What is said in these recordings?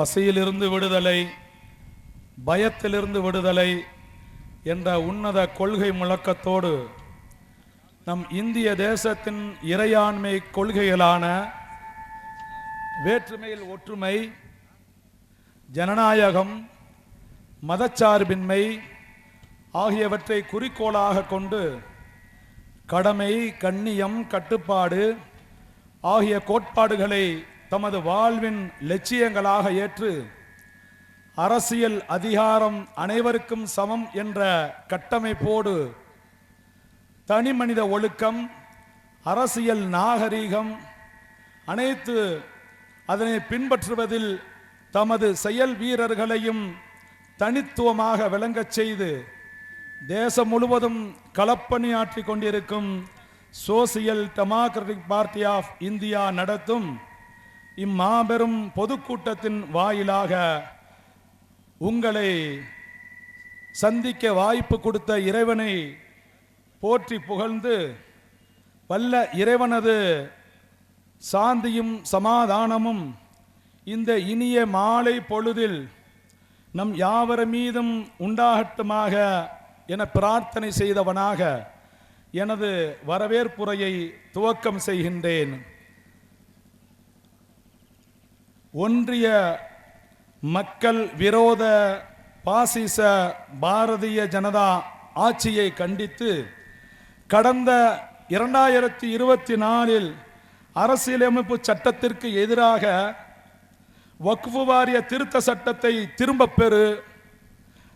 பசியிலிருந்து விடுதலை பயத்திலிருந்து விடுதலை என்ற உன்னத கொள்கை முழக்கத்தோடு நம் இந்திய தேசத்தின் இறையாண்மை கொள்கைகளான வேற்றுமையில் ஒற்றுமை ஜனநாயகம் மதச்சார்பின்மை ஆகியவற்றை குறிக்கோளாக கொண்டு கடமை கண்ணியம் கட்டுப்பாடு ஆகிய கோட்பாடுகளை தமது வாழ்வின் லட்சியங்களாக ஏற்று அரசியல் அதிகாரம் அனைவருக்கும் சமம் என்ற கட்டமைப்போடு தனி மனித ஒழுக்கம் அரசியல் நாகரீகம் அனைத்து அதனை பின்பற்றுவதில் தமது செயல் வீரர்களையும் தனித்துவமாக விளங்கச் செய்து தேசம் முழுவதும் களப்பணியாற்றி கொண்டிருக்கும் social democratic party of India நடத்தும் இம்மாபெரும் பொதுக்கூட்டத்தின் வாயிலாக உங்களை சந்திக்க வாய்ப்பு கொடுத்த இறைவனை போற்றி புகழ்ந்து வல்ல இறைவனது சாந்தியும் சமாதானமும் இந்த இனிய மாலை பொழுதில் நம் யாவர் மீதும் உண்டாகட்டுமாக என பிரார்த்தனை செய்தவனாக எனது வரவேற்புரையை துவக்கம் செய்கின்றேன். ஒன்றிய மக்கள் விரோத பாசிச பாரதிய ஜனதா ஆட்சியை கண்டித்து கடந்த இரண்டாயிரத்தி இருபத்தி நாலில் அரசியலமைப்பு சட்டத்திற்கு எதிராக வக்ஃபு வாரிய திருத்த சட்டத்தை திரும்பப் பெறு.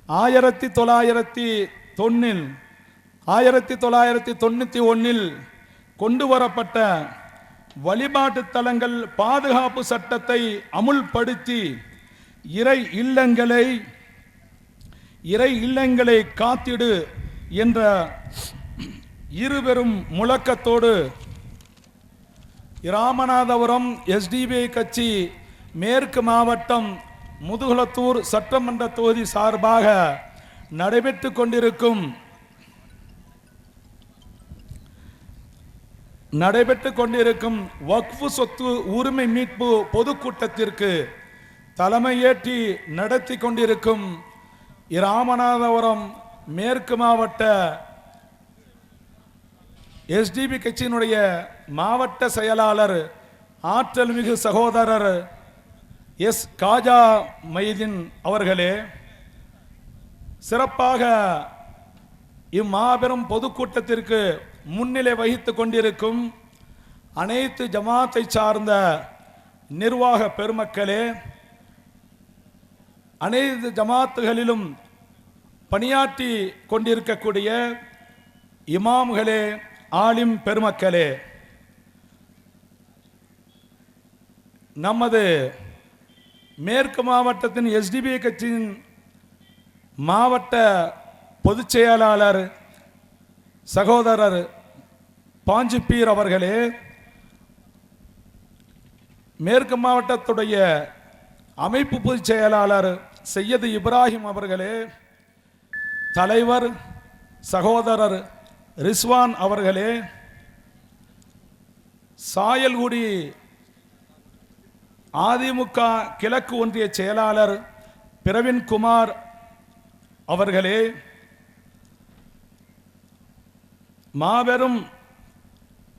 ஆயிரத்தி தொள்ளாயிரத்தி தொன்னில் ஆயிரத்தி தொள்ளாயிரத்தி தொண்ணூற்றி ஒன்றில் கொண்டு வரப்பட்ட வழிபாட்டு தலங்கள் பாதுகாப்பு சட்டத்தை அமுல்படுத்தி இறை இல்லங்களை இறை இல்லங்களை காத்திடு என்ற இருபெரும் முழக்கத்தோடு ராமநாதபுரம் எஸ்டிபிஐ கட்சி மேற்கு மாவட்டம் முதுகுளத்தூர் சட்டமன்ற தொகுதி சார்பாக நடைபெற்று கொண்டிருக்கும் நடைபெற்று கொண்டிருக்கும் வக்ஃபு சொத்து உரிமை மீட்பு பொதுக்கூட்டத்திற்கு தலைமையேற்றி நடத்தி கொண்டிருக்கும் இராமநாதபுரம் மேற்கு மாவட்ட எஸ்டிபி கட்சியினுடைய மாவட்ட செயலாளர் ஆற்றல் மிகு சகோதரர் எஸ் காஜா மைதீன் அவர்களே சிறப்பாக இம்மாபெரும் பொதுக்கூட்டத்திற்கு முன்னிலை வகித்துக் கொண்டிருக்கும் அனைத்து ஜமாத்தை சார்ந்த நிர்வாக பெருமக்களே அனைத்து ஜமாத்துகளிலும் பணியாற்றி கொண்டிருக்கக்கூடிய இமாம்களே ஆலிம் பெருமக்களே நமது மேற்கு மாவட்டத்தின் எஸ்டிபி கட்சியின் மாவட்ட பொதுச் செயலாளர் சகோதரர் பாஞ்சிப்பீர் அவர்களே மேற்கு மாவட்டத்துடைய அமைப்பு பொதுச் செயலாளர் செய்யது இப்ராஹிம் அவர்களே தலைவர் சகோதரர் ரிஸ்வான் அவர்களே சாயல்குடி அதிமுக கிழக்கு ஒன்றிய செயலாளர் பிரவீன்குமார் அவர்களே மாபெரும்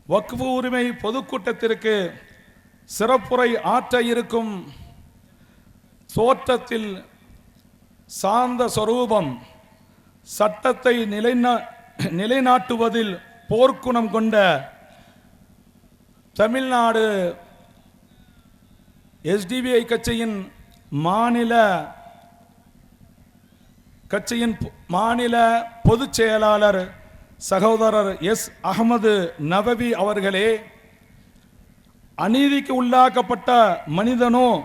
வக்ஃபு உரிமை பொதுக்கூட்டத்திற்கு சிறப்புரை ஆற்ற இருக்கும் தோற்றத்தில் சார்ந்த சொரூபம் சட்டத்தை நிலைநா நிலைநாட்டுவதில் போர்க்குணம் கொண்ட தமிழ்நாடு எஸ்டிபிஐ கட்சியின் மாநில கட்சியின் பொ- மாநில பொதுச் செயலாளர் சகோதரர் எஸ். அகமது நவபி அவர்களே அநீதிக்கு உள்ளாக்கப்பட்ட மனிதனோ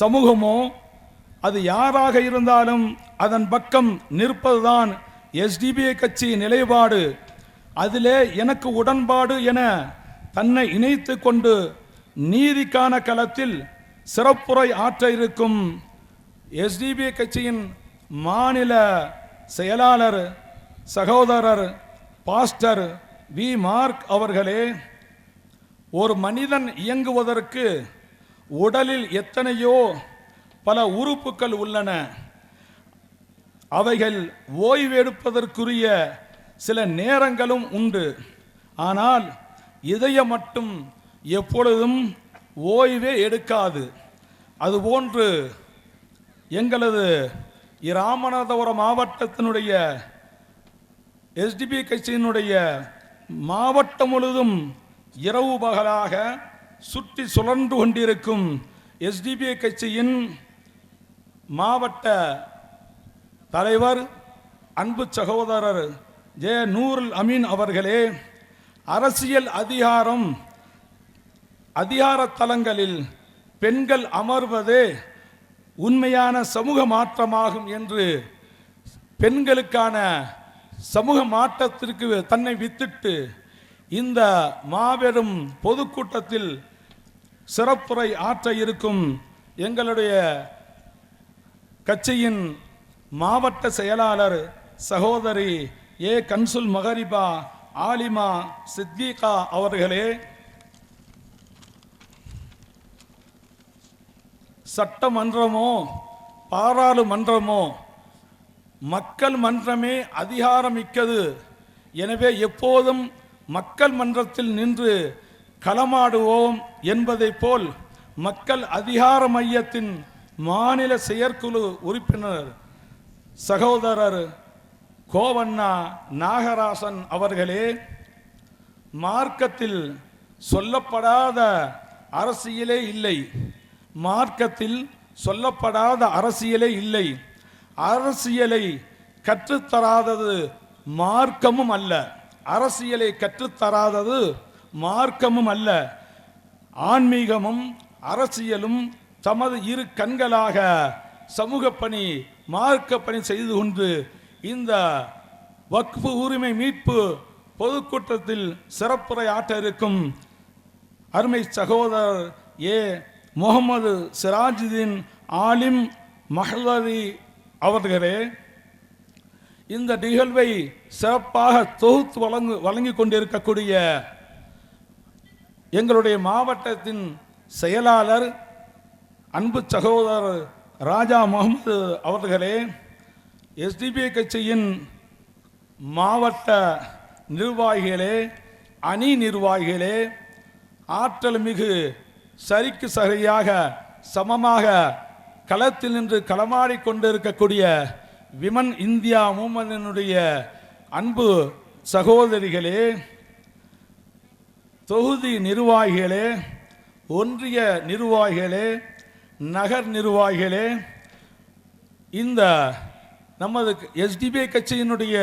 சமூகமோ அது யாராக இருந்தாலும் அதன் பக்கம் நிற்பதுதான் எஸ்டிபிஐ கட்சி நிலைப்பாடு. அதிலே எனக்கு உடன்பாடு என தன்னை இணைத்து கொண்டு நீதிக்கான களத்தில் சிறப்புரை ஆற்ற இருக்கும் எஸ்டிபிஐ கட்சியின் மாநில செயலாளர் சகோதரர் பாஸ்டர் வி மார்க் அவர்களே ஒரு மனிதன் இயங்குவதற்கு உடலில் எத்தனையோ பல உறுப்புகள் உள்ளன. அவைகள் ஓய்வெடுப்பதற்குரிய சில நேரங்களும் உண்டு. ஆனால் இதயம் மட்டும் எப்பொழுதும் ஓய்வே எடுக்காது. அதுபோன்று எங்களது இராமநாதபுரம் மாவட்டத்தினுடைய எஸ்டிபி கட்சியினுடைய மாவட்டம் முழுதும் இரவு பகலாக சுற்றி சுழன்று கொண்டிருக்கும் எஸ்டிபி கட்சியின் மாவட்ட தலைவர் அன்பு சகோதரர் ஜே நூருல் அமீன் அவர்களே அரசியல் அதிகாரம் அதிகார தலங்களில் பெண்கள் அமர்வது உண்மையான சமூக மாற்றமாகும் என்று பெண்களுக்கான சமூக மாற்றத்திற்கு தன்னை வித்திட்டு இந்த மாபெரும் பொதுக்கூட்டத்தில் சிறப்புரை ஆற்ற இருக்கும் எங்களுடைய கட்சியின் மாவட்ட செயலாளர் சகோதரி ஏ. கன்சுல் மகரிபா ஆலிமா சித்திகா அவர்களே சட்டமன்றமோ பாராளுமன்றமோ மக்கள் மன்றமே அதிகாரமிக்கது. எனவே எப்போதும் மக்கள் மன்றத்தில் நின்று களமாடுவோம் என்பதைப் போல் மக்கள் அதிகார மையத்தின் மாநில செயற்குழு உறுப்பினர் சகோதரர் கோவண்ணா நாகராசன் அவர்களே மார்க்கத்தில் சொல்லப்படாத அரசியலே இல்லை. மார்க்கத்தில் சொல்லப்படாத அரசியலே இல்லை. அரசியலை கற்றுத்தராதது மார்க்கமும் அல்ல. அரசியலை கற்றுத்தராதது மார்க்கமும் அல்ல. ஆன்மீகமும் அரசியலும் தமது இரு கண்களாக சமூக பணி மார்க்க பணி செய்து கொண்டு இந்த வக்ஃபு உரிமை மீட்பு பொதுக்கூட்டத்தில் சிறப்புரை ஆற்ற இருக்கும் அருமை சகோதரர் ஏ. முகமது சிராஜுதீன் ஆலிம் மஹலரி அவர்களே இந்த நிகழ்வை சிறப்பாக தொகுத்து வழங்கு வழங்கி கொண்டிருக்கக்கூடிய எங்களுடைய மாவட்டத்தின் செயலாளர் அன்பு சகோதரர் ராஜா முகமது அவர்களே எஸ்டிபி கட்சியின் மாவட்ட நிர்வாகிகளே அணி நிர்வாகிகளே ஆற்றல் மிகு சரிக்கு சரியாக சமமாக களத்தில் நின்று களமாடி கொண்டிருக்கக்கூடிய விமன் இந்தியா மூமனினுடைய அன்பு சகோதரிகளே தொகுதி நிர்வாகிகளே ஒன்றிய நிர்வாகிகளே நகர் நிர்வாகிகளே இந்த நமது எஸ்டிபி கட்சியினுடைய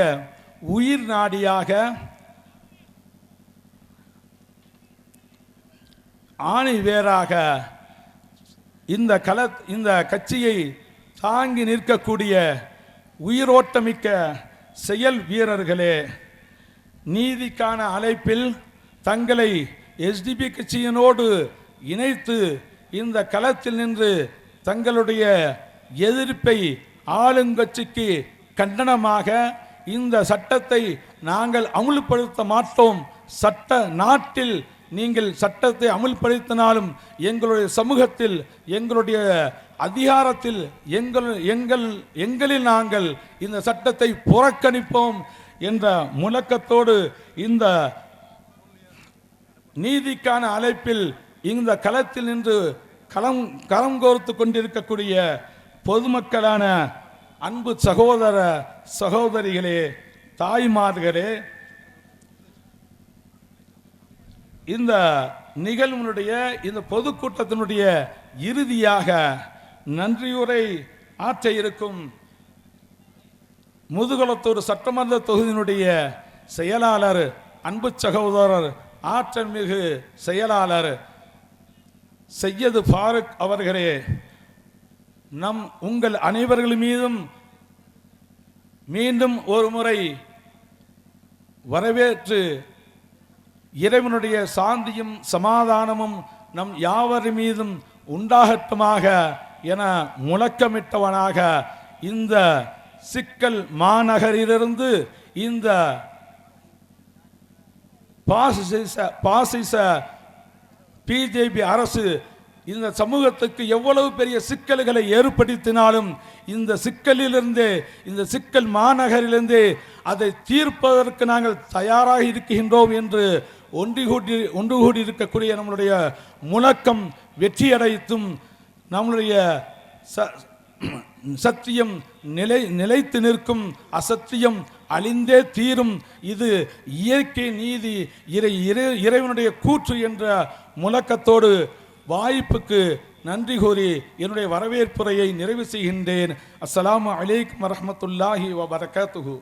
உயிர் நாடியாக ஆணி வேறாக இந்த கல இந்த கட்சியை தாங்கி நிற்கக்கூடிய உயிரோட்டமிக்க செயல் வீரர்களே நீதிக்கான அழைப்பில் தங்களை எஸ்டிபி கட்சியினோடு இணைத்து இந்த களத்தில் நின்று தங்களுடைய எதிர்ப்பை ஆளுங்கட்சிக்கு கண்டனமாக இந்த சட்டத்தை நாங்கள் அமுல்படுத்த மாட்டோம். சட்ட நாட்டில் நீங்கள் சட்டத்தை அமுல்படுத்தினாலும் எங்களுடைய சமூகத்தில் எங்களுடைய அதிகாரத்தில் எங்கள் எங்கள் எங்களில் நாங்கள் இந்த சட்டத்தை புறக்கணிப்போம் என்ற முழக்கத்தோடு இந்த நீதிக்கான அழைப்பில் இந்த களத்தில் நின்று களம் களம் கோர்த்து கொண்டிருக்கக்கூடிய பொதுமக்களான அன்பு சகோதர சகோதரிகளே தாய்மார்களே இந்த நிகழ்வினுடைய இந்த பொதுக்கூட்டத்தினுடைய இறுதியாக நன்றியுரை ஆற்ற இருக்கும் முதுகுளத்தூர் சட்டமன்ற தொகுதியினுடைய செயலாளர் அன்பு சகோதரர் ஆற்றல் மிகு செயலாளர் செய்யது ஃபாரூக் அவர்களே நம் உங்கள் அனைவர்கள் மீதும் மீண்டும் ஒரு முறை வரவேற்று இறைவனுடைய சாந்தியும் சமாதானமும் நம் யாவர் மீதும் உண்டாகட்டுமாக என முழக்கமிட்டவனாக இந்த சிக்கல் மாநகரிலிருந்து இந்த பாசிச பாசிச பிஜேபி அரசு இந்த சமூகத்துக்கு எவ்வளவு பெரிய சிக்கல்களை ஏற்படுத்தினாலும் இந்த சிக்கலிலிருந்து இந்த சிக்கல் மாநகரிலிருந்து அதை தீர்ப்பதற்கு நாங்கள் தயாராக இருக்கின்றோம் என்று ஒன்று கூடி ஒன்று கூடி இருக்கக்கூடிய நம்மளுடைய முழக்கம் வெற்றியடைத்தும் நம்மளுடைய ச சத்தியம் நிலை நிலைத்து நிற்கும் அசத்தியம் அழிந்தே தீரும். இது இயற்கை நீதி இறை இறை- இறைவனுடைய கூற்று என்ற முழக்கத்தோடு வாய்ப்புக்கு நன்றி கூறி என்னுடைய வரவேற்புரையை நிறைவு செய்கின்றேன். அஸ்லாம் அலைக்கும் வரஹ்மத்துல்லாஹி வ